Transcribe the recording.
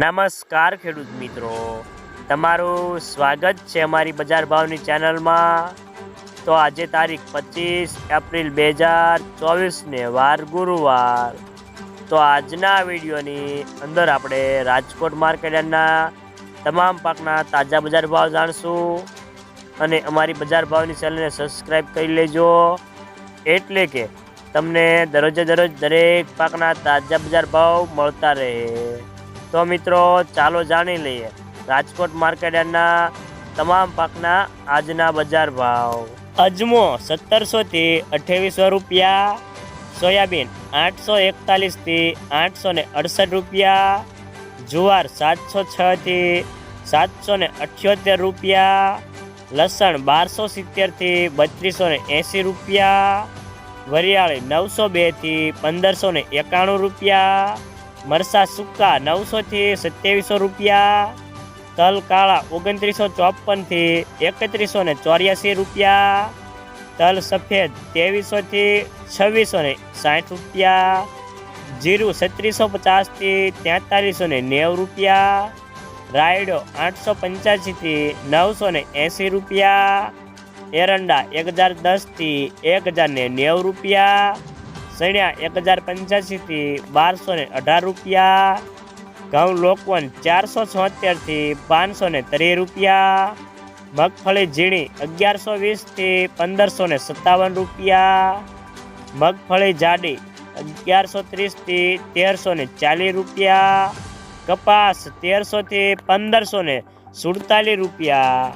નમસ્કાર ખેડૂત મિત્રો. તમારું સ્વાગત છે અમારી બજાર ભાવની ચેનલમાં. તો આજે તારીખ પચીસ એપ્રિલ બે હજાર ચોવીસને વાર ગુરુવાર. તો આજના વિડીયોની અંદર આપણે રાજકોટ માર્કેટના તમામ પાકના તાજા બજાર ભાવ જાણશું. અને અમારી બજાર ભાવની ચેનલને સબસ્ક્રાઈબ કરી લેજો. એટલે કે તમને દરરોજે દરરોજ દરેક પાકના તાજા બજાર ભાવ મળતા રહે. તો મિત્રો, ચાલો જાણી લઈએ. રાજકોટ માર્કેટના તમામ પાકના આજના બજાર ભાવ. અજમો સત્તરસોથી અઠ્યાવીસો રૂપિયા, સોયાબીન આઠસો એકતાલીસથી આઠસો ને અડસઠ રૂપિયા, જુવાર સાતસો છથી સાતસો ને અઠ્યોતેર રૂપિયા, લસણ બારસો સિત્તેરથી બત્રીસો ને એંસી રૂપિયા, વરિયાળી નવસો બેથી પંદરસો ને એકાણું રૂપિયા મરસા સૂકા નવસોથી સત્યાવીસો રૂપિયા, તલ કાળા ઓગણત્રીસો ચોપનથી એકત્રીસો ને ચોર્યાસી રૂપિયા, તલ સફેદ ત્રેવીસોથી છવ્વીસો ને સાઠ રૂપિયા, જીરું છત્રીસો પચાસથી તેતાલીસો ને નેવું રૂપિયા, રાયડો આઠસો પંચ્યાસીથી નવસો ને એંસી રૂપિયા, એરંડા એક હજાર દસથી એક હજાર ને નેવું રૂપિયા સણ્યા એક હજાર પંચ્યાસીથી બારસો ને અઢાર રૂપિયા. ઘઉં લોકવન ચારસો છોતેરથી પાંચસો ને ત્રીસ રૂપિયા. મગફળી ઝીણી અગિયારસો વીસથી પંદરસો ને સત્તાવન રૂપિયા. મગફળી જાડી અગિયારસો ત્રીસથી તેરસો ને ચાલીસ રૂપિયા. કપાસ તેરસોથી પંદરસો ને સુડતાલીસ રૂપિયા.